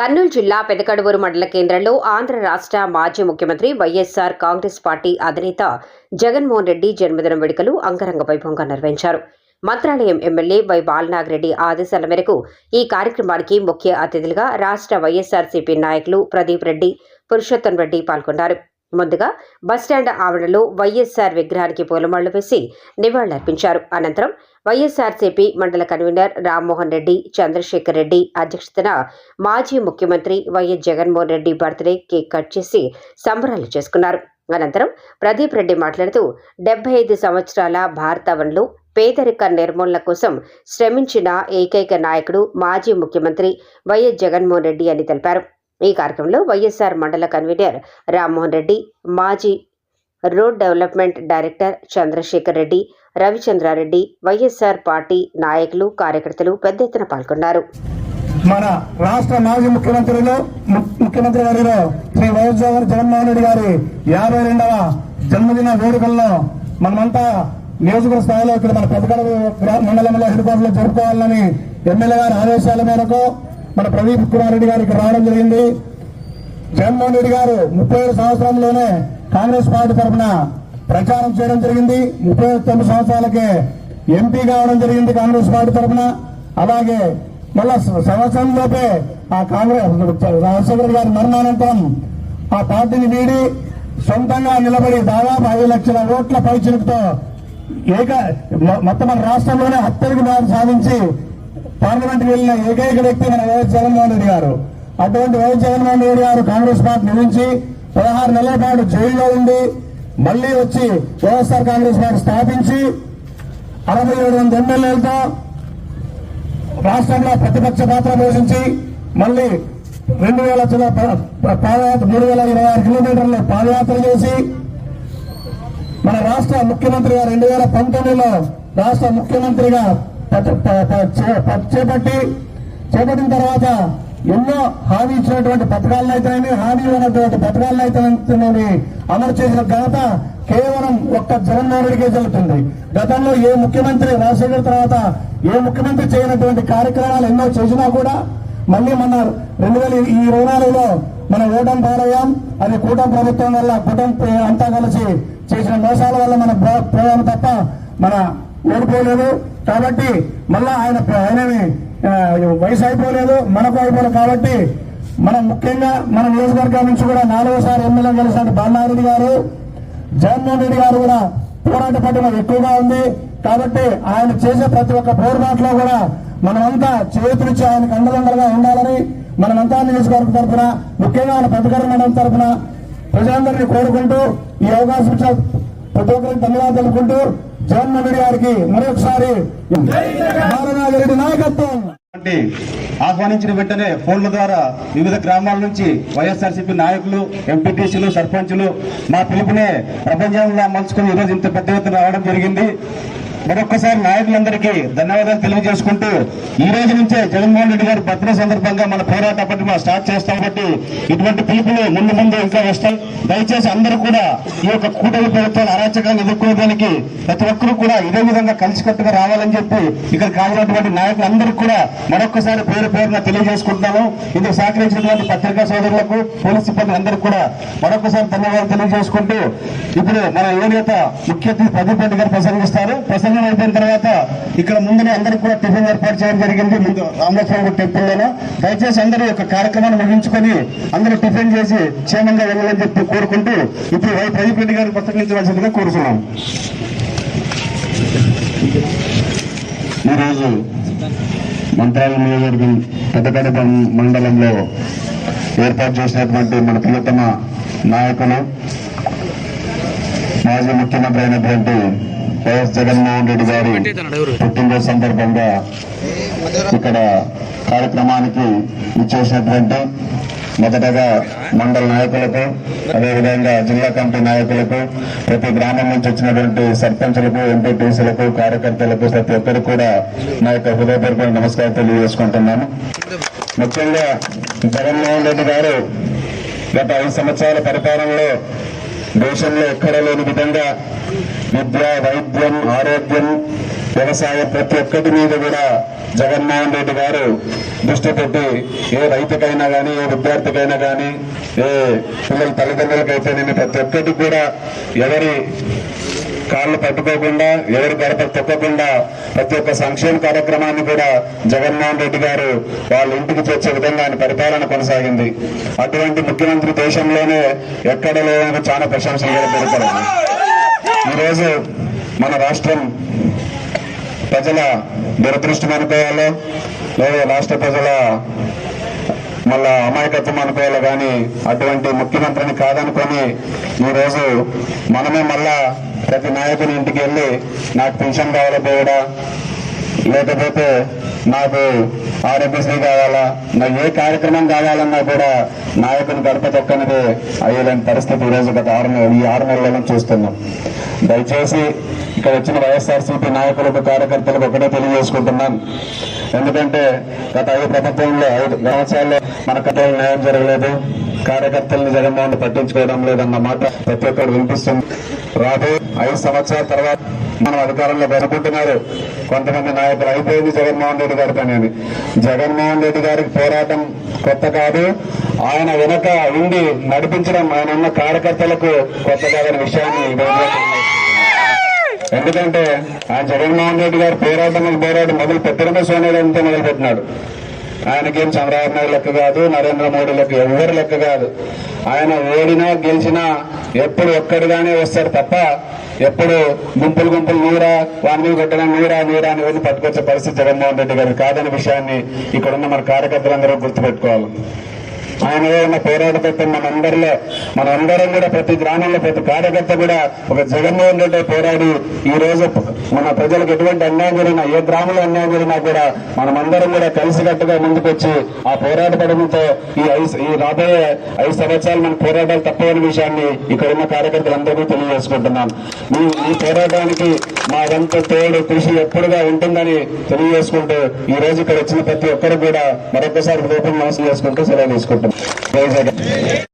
కర్నూలు జిల్లా పెదకడువూరు మండల కేంద్రంలో ఆంధ్ర రాష్ట్ర మాజీ ముఖ్యమంత్రి వైఎస్ఆర్ కాంగ్రెస్ పార్టీ అధినేత జగన్మోహన్ రెడ్డి జన్మదినం వేడుకలు అంగరంగ వైభవంగా నిర్వహించారు. మంత్రాలయం ఎమ్మెల్యే వై బాలనాగిరెడ్డి ఆదేశాల మేరకు ఈ కార్యక్రమానికి ముఖ్య అతిథులుగా రాష్ట్ర వైఎస్ఆర్సీపీ నాయకులు ప్రదీప్ రెడ్డి పురుషోత్తం రెడ్డి పాల్గొన్నారు. ముందుగా బస్టాండ్ ఆవరణలో వైఎస్ఆర్ విగ్రహానికి పూలమాళ్ళు వేసి నివాళులర్పించారు. అనంతరం వైఎస్ఆర్సీపీ మండల కన్వీనర్ రామ్మోహన్ రెడ్డి చంద్రశేఖర్ రెడ్డి అధ్యక్షతన మాజీ ముఖ్యమంత్రి YS Jaganmohan Reddy birthday cake cut చేసి సంబరాలు చేసుకున్నారు. అనంతరం ప్రదీప్ రెడ్డి మాట్లాడుతూ డెబ్బై ఐదు సంవత్సరాల భారతావనంలో పేదరిక నిర్మూలన కోసం శ్రమించిన ఏకైక నాయకుడు మాజీ ముఖ్యమంత్రి వైఎస్ జగన్మోహన్ రెడ్డి అని తెలిపారు. ఈ కార్యక్రమంలో వైఎస్ఆర్ మండల కన్వీనర్ రామ్మోహన్ రెడ్డి మాజీ road development director Chandrashekar Reddy Ravichandra Reddy YSR party నాయకులు కార్యకర్తలు పెద్ద ఎత్తున పాల్గొన్నారు. మన రాష్ట్ర మాజీ ముఖ్యమంత్రిలో ముఖ్యమంత్రి గారిలో శ్రీ వైఎస్ జగన్ జగన్మోహన్ రెడ్డి గారి యాభై రెండవ జన్మదిన వేడుకల్లో మనమంతా నియోజకవర్గ స్థాయిలో ఇక్కడ మన పెద్దగడ మండలంలో హెడ్ క్వార్టర్లో జరుపుకోవాలని ఎమ్మెల్యే గారి ఆదేశాల మేరకు మన ప్రదీప్ కుమార్ రెడ్డి గారికి రావడం జరిగింది. జగన్మోహన్ రెడ్డి గారు ముప్పై ఏడు సంవత్సరంలోనే కాంగ్రెస్ పార్టీ తరఫున ప్రచారం చేయడం జరిగింది. ముప్పై తొమ్మిది సంవత్సరాలకే ఎంపీ కావడం జరిగింది కాంగ్రెస్ పార్టీ తరఫున అలాగే మళ్ళా సంవత్సరంలోపే ఆ కాంగ్రెస్ రాజశేఖర్ గారి మరణానంతరం ఆ పార్టీని వీడి సొంతంగా నిలబడి దాదాపు ఐదు లక్షల ఓట్ల పైచిలుపుతో ఏక మొత్తం మన రాష్ట్రంలోనే అత్యధిక మేర సాధించి పార్లమెంట్ వెళ్ళిన ఏకైక వ్యక్తి మన వైఎస్ జగన్మోహన్ రెడ్డి గారు. అటువంటి వైఎస్ జగన్మోహన్ రెడ్డి గారు కాంగ్రెస్ పార్టీ నుంచి పదహారు నెలల పాటు జైల్లో ఉండి మళ్ళీ వచ్చి వైఎస్ఆర్ కాంగ్రెస్ పార్టీ స్థాపించి అరవై ఏడు మంది ఎమ్మెల్యేలతో రాష్ట్రంలో ప్రతిపక్ష పాత్ర పోషించి మళ్ళీ రెండు వేల పాదయాత్ర మూడు వేల ఇరవై ఆరు కిలోమీటర్లు పాదయాత్ర చేసి మన రాష్ట్ర ముఖ్యమంత్రిగా రెండు వేల పంతొమ్మిదిలో రాష్ట్ర ముఖ్యమంత్రిగా చేపట్టి చేపట్టిన తర్వాత ఎన్నో హామీ ఇచ్చినటువంటి పథకాలను అయితేనేమి హామీ ఉన్నటువంటి పథకాలను అయితేనేమి అమలు చేసిన ఘనత కేవలం ఒక్క జగన్మోహన్ రెడ్డికే జరుగుతుంది. గతంలో ఏ ముఖ్యమంత్రి రాజశేఖర్ తర్వాత ఏ ముఖ్యమంత్రి చేయనటువంటి కార్యక్రమాలు ఎన్నో చేసినా కూడా మళ్ళీ మన రెండు వేల ఇరవై నాలుగులో మన ఓటం పాలయ్యాం. అది కూటమి ప్రభుత్వం వల్ల కూటమి అంతా కలిసి చేసిన మోసాల వల్ల మన ప్ర- పోయాం తప్ప మన ఓడిపోలేదు. కాబట్టి మళ్ళా ఆయన ఆయనవి వయసు అయిపోలేదు మనకు అయిపోలేదు కాబట్టి మనం ముఖ్యంగా మన నియోజకవర్గం నుంచి కూడా నాలుగోసారి ఎమ్మెల్యే గెలిచిన బాలారెడ్డి గారు జగన్మోహన్ రెడ్డి గారు కూడా పోరాట పట్టిన ఎక్కువగా ఉంది. కాబట్టి ఆయన చేసే ప్రతి ఒక్క పోరుబాటులో కూడా మనమంతా చేతులిచ్చి ఆయనకు అండదండలుగా ఉండాలని మనమంతా నియోజకవర్గం తరఫున ముఖ్యంగా ఆయన పెద్దగారి మండలం తరఫున ప్రజలందరినీ కోరుకుంటూ ఈ అవకాశం ప్రతి ఒక్కరికి ధన్యవాదాలు తెలుపుకుంటూ జగన్మోహన్ గారికి మరొకసారి బాలనాగిరెడ్డి నాయకత్వం. ఆహ్వానించిన వెంటనే ఫోన్ల ద్వారా వివిధ గ్రామాల నుంచి వైఎస్ఆర్సీపీ నాయకులు ఎంపీటీసీలు సర్పంచులు మా పిలుపునే ప్రపంచంలో మలుచుకుని ఈరోజు ఇంత పెద్ద ఎత్తున రావడం జరిగింది. మరొకసారి నాయకులందరికీ ధన్యవాదాలు తెలియజేసుకుంటూ ఈ రోజు నుంచే జగన్మోహన్ రెడ్డి గారు భద్రత సందర్భంగా మన పోరాట మనం స్టార్ట్ చేస్తాం కాబట్టి ఇటువంటి పిలుపులు ముందు ముందు ఇంకా వస్తాయి. దయచేసి అందరూ కూడా ఈ యొక్క కూటమి ప్రభుత్వాల అరాచకాన్ని ఎదుర్కోవడానికి ప్రతి ఒక్కరూ కూడా ఇదే విధంగా కలిసికట్టుగా రావాలని చెప్పి ఇక్కడ కావాలన్నటువంటి నాయకులందరికీ కూడా మరొకసారి పేరు పేరున తెలియజేసుకుంటున్నాను ఇందుకు సహకరించినటువంటి పత్రికా సోదరులకు పోలీస్ సిబ్బంది అందరికీ కూడా మరొకసారి ధన్యవాదాలు తెలియజేసుకుంటూ ఇప్పుడు మన యువనేత ముఖ్య అతిథి ప్రదీప్ రెడ్డి గారు ప్రసంగిస్తారు. ప్రసంగ అయిపోయిన తర్వాత ఇక్కడ ముందునే అందరికి కూడా టిఫిన్ ఏర్పాటు చేయడం జరిగింది. ముందు రామేశ్వరం టెంపుల్లోనే. దయచేసి అందరూ యొక్క కార్యక్రమాన్ని ముగించుకొని అందరూ టిఫిన్ చేసి క్షేమంగా వెళ్ళాలని చెప్పి కోరుకుంటూ ఇప్పుడు వై ప్రదీప్ రెడ్డి గారిని ప్రసంగించవలసిందిగా కోరుతున్నాం. ఈరోజు మంత్రాల నియోజకవర్గం పెద్దపేట మండలంలో ఏర్పాటు చేసినటువంటి మన ప్రియతమ నాయకులు మాజీ ముఖ్యమంత్రి అయినటువంటి వైఎస్ జగన్మోహన్ రెడ్డి గారి పుట్టినరోజు సందర్భంగా ఇక్కడ కార్యక్రమానికి ఇచ్చేసినటువంటి మొదటగా మండల నాయకులకు అదేవిధంగా జిల్లా కమిటీ నాయకులకు ప్రతి గ్రామం నుంచి వచ్చినటువంటి సర్పంచులకు ఎంపీటీసీలకు కార్యకర్తలకు ప్రతి ఒక్కరికి కూడా నా యొక్క హృదయపూర్వక నమస్కారం తెలియజేసుకుంటున్నాను. ముఖ్యంగా జగన్మోహన్ రెడ్డి గారు గత ఐదు సంవత్సరాల పరిపాలనలో దేశంలో ఎక్కడ లేని విధంగా విద్య వైద్యం ఆరోగ్యం వ్యవసాయం ప్రతి ఒక్కటి మీద కూడా జగన్మోహన్ రెడ్డి గారు దృష్టి పెట్టి ఏ రైతుకైనా కానీ ఏ విద్యార్థికైనా కానీ ఏ పిల్లల తల్లిదండ్రులకైతేనేమి ప్రతి ఒక్కటి కూడా ఎవరి కాళ్ళు పట్టుకోకుండా ఎవరు గడప తొక్కకుండా ప్రతి ఒక్క సంక్షేమ కార్యక్రమాన్ని కూడా జగన్మోహన్ రెడ్డి గారు వాళ్ళ ఇంటికి తెచ్చే విధంగా ఆయన పరిపాలన కొనసాగింది. అటువంటి ముఖ్యమంత్రి దేశంలోనే ఎక్కడ లేదని చాలా ప్రశంసలు కూడా దొరకలేదు ఈరోజు మన రాష్ట్రం ప్రజల దురదృష్టం అనుకోవాలో లేదా రాష్ట్ర ప్రజల మళ్ళా అమాయకత్వం అనుకోవాలి కానీ అటువంటి ముఖ్యమంత్రిని కాదనుకొని ఈరోజు మనమే మళ్ళా ప్రతి నాయకుని ఇంటికి వెళ్ళి నాకు పెన్షన్ కావాలా పోవడా లేకపోతే నాకు ఆరోగ్యశ్రీ కావాలా? నాకు ఏ కార్యక్రమం కావాలన్నా కూడా నాయకుని గడప తొక్కనిది అయ్యేలేని పరిస్థితి ఈరోజు గత ఆరు ఈ ఆరు నెలలను చూస్తున్నాం. దయచేసి ఇక్కడ వచ్చిన వైఎస్ఆర్సీపీ నాయకులకు కార్యకర్తలకు ఒకటే తెలియజేసుకుంటున్నాను ఎందుకంటే గత ఐదు ప్రభుత్వంలో ఐదు సంవత్సరాల్లో మన కథలు న్యాయం జరగలేదు. కార్యకర్తల్ని జగన్మోహన్ పట్టించుకోవడం లేదన్న మాట ప్రతి ఒక్కరు వినిపిస్తుంది. రాబోయే ఐదు సంవత్సరాల తర్వాత మనం అధికారంలో పెరుగుతున్నారు కొంతమంది నాయకులు అయిపోయింది జగన్మోహన్ రెడ్డి గారి పని అని. జగన్మోహన్ రెడ్డి గారికి పోరాటం కొత్త కాదు. ఆయన వెనక ఉండి నడిపించడం ఆయన ఉన్న కార్యకర్తలకు కొత్త కాదని విషయాన్ని ఎందుకంటే ఆయన జగన్మోహన్ రెడ్డి గారు పోరాటం పోరాటం మొదలు పెట్టడమే సోనియాగాంధీతో మొదలు పెట్టినాడు ఆయనకేం చంద్రబాబు నాయుడు లెక్క కాదు నరేంద్ర మోడీ లెక్క ఎవరు లెక్క కాదు. ఆయన ఓడినా గెలిచినా ఎప్పుడు ఒక్కడిగానే వస్తాడు తప్ప ఎప్పుడు గుంపులు గుంపులు నీరా వాని మీద కొట్టడం నీరా నీరా అని వెళ్ళి పట్టుకొచ్చే పరిస్థితి జగన్మోహన్ రెడ్డి గారు కాదనే విషయాన్ని ఇక్కడున్న మన కార్యకర్తలందరూ గుర్తుపెట్టుకోవాలి. ఆయన ఉన్న పోరాటతో మనందరిలో మనందరం కూడా ప్రతి గ్రామంలో ప్రతి కార్యకర్త కూడా ఒక జగన్మోహన్ రెడ్డి పోరాడి ఈ రోజు మన ప్రజలకు ఎటువంటి అన్యాయం జరిగినా ఏ గ్రామంలో అన్యాయం జరిగినా కూడా మనమందరం కూడా కలిసికట్టుగా ముందుకొచ్చి ఆ పోరాట పడడంతో ఈ ఈ రాబోయే ఐదు సంవత్సరాలు మన పోరాటాలు తప్పని విషయాన్ని ఇక్కడ ఉన్న కార్యకర్తలందరికీ తెలియజేసుకుంటున్నాను మీ ఈ పోరాటానికి మా వంత తోడు కృషి ఎప్పుడుగా ఉంటుందని తెలియజేసుకుంటూ ఈ రోజు ఇక్కడ వచ్చిన ప్రతి ఒక్కరు కూడా మరొకసారి రూపం మోసం చేసుకుంటూ సెలవు తీసుకుంటున్నాను Bây giờ